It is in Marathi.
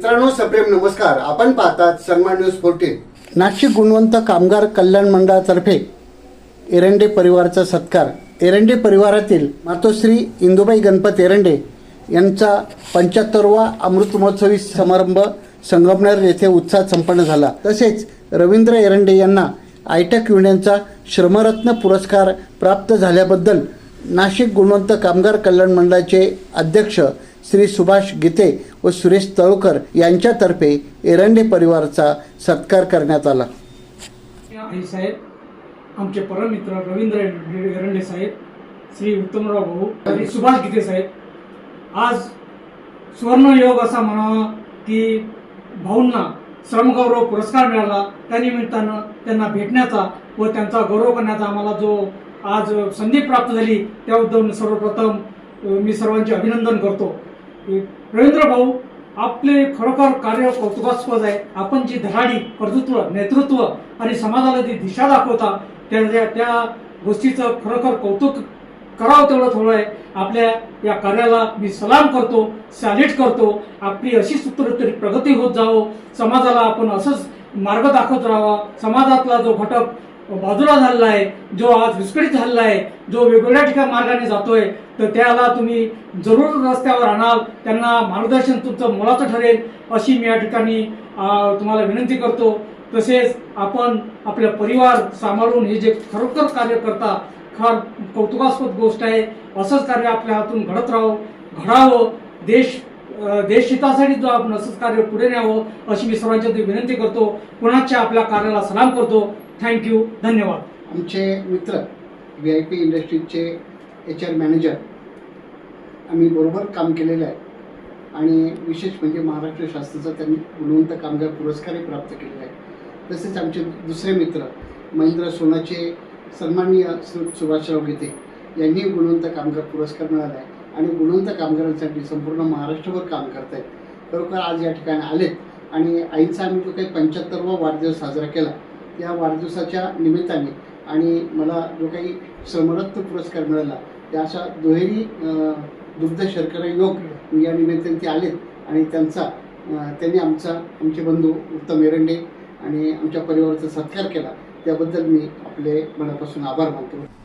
मित्रांनो सप्रेम नमस्कार. आपण पाहतात सन्मान न्यूज फोर्टीन नाशिक गुणवंत कामगार कल्याण मंडळातर्फे एरंडे परिवाराचा सत्कार. एरंडे परिवारातील मातोश्री इंदुबाई गणपत एरंडे यांचा पंच्याहत्तरवा अमृत महोत्सवी समारंभ संगमनेर येथे उत्साहात संपन्न झाला. तसेच रवींद्र एरंडे यांना आयटक युनियनचा श्रमरत्न पुरस्कार प्राप्त झाल्याबद्दल नाशिक गुणवंत कामगार कल्याण मंडळाचे अध्यक्ष श्री सुभाष गीते व सुरेश तळकर यांच्यातर्फे एरंडे परिवाराचा सत्कार करण्यात आला. आई साहेब आमचे परममित्र रवींद्र एरंडे साहेब श्री उत्तमराव भाऊ आणि सुभाष गीते साहेब. आज सुवर्णयोग असा म्हणावा की भाऊंना श्रमगौरव पुरस्कार मिळाला. त्यानिमित्तानं त्यांना भेटण्याचा व त्यांचा गौरव करण्याचा आम्हाला जो आज संधी प्राप्त झाली त्याबद्दल सर्वप्रथम मी सर्वांचे अभिनंदन करतो. रवींद्र भाऊ आपले खरोखर कार्य कौतुकास्पद आहे. आपण जी धडाडी कर्तृत्व नेतृत्व आणि समाजाला जी दिशा दाखवता त्या त्या- त्या गोष्टीचं खरोखर कौतुक करावं तेवढं थोडं आहे. आपल्या या कार्याला मी सलाम करतो सॅल्यूट करतो. आपली अशी तरी प्रगती होत जावं. समाजाला आपण असंच मार्ग दाखवत राहावा. समाजातला जो घटक बाजूला झालेला आहे जो आज विस्कळीत झालेला आहे जो वेगवेगळ्या ठिकाणी मार्गाने जातोय तर त्याला तुम्ही जरूर रस्त्यावर आणाल. त्यांना मार्गदर्शन तुमचं मोलाचं ठरेल अशी मी या ठिकाणी तुम्हाला विनंती करतो. तसेच आपण आपला परिवार सांभाळून हे जे खरोखर कार्य करता फार कौतुकास्पद गोष्ट आहे. असंच कार्य आपल्या हातून घडत राहो. घडावं. देश देशहितासाठी जो आपण असंच कार्य पुढे न्यावं अशी मी सर्वांच्या विनंती करतो. पुण्याच्या आपल्या कार्याला सलाम करतो. थँक्यू धन्यवाद. आमचे मित्र व्ही आय पी इंडस्ट्रीजचे एच आर मॅनेजर आम्ही बरोबर काम केलेलं आहे. आणि विशेष म्हणजे महाराष्ट्र शास्त्राचा त्यांनी गुणवंत कामगार पुरस्कारही प्राप्त केलेला आहे. तसेच आमचे दुसरे मित्र महेंद्र सोनाचे सन्माननीय सुभाषराव गीते यांनी गुणवंत कामगार पुरस्कार मिळाला आहे. आणि गुणवंत कामगारांसाठी संपूर्ण महाराष्ट्रभर काम करत आहेत खरोखर आज या ठिकाणी आलेत. आणि आईचा आम्ही जो काही पंच्याहत्तरवा वाढदिवस साजरा केला त्या वाढदिवसाच्या निमित्ताने आणि मला जो काही श्रमरत्न पुरस्कार मिळाला त्या अशा दुहेरी दुग्ध शर्करा योग या निमित्ताने ते आलेत. आणि त्यांचा त्यांनी आमचा आमचे बंधू उत्तम एरंडे आणि आमच्या परिवाराचा सत्कार केला. त्याबद्दल मी आपले मनापासून आभार मानतो.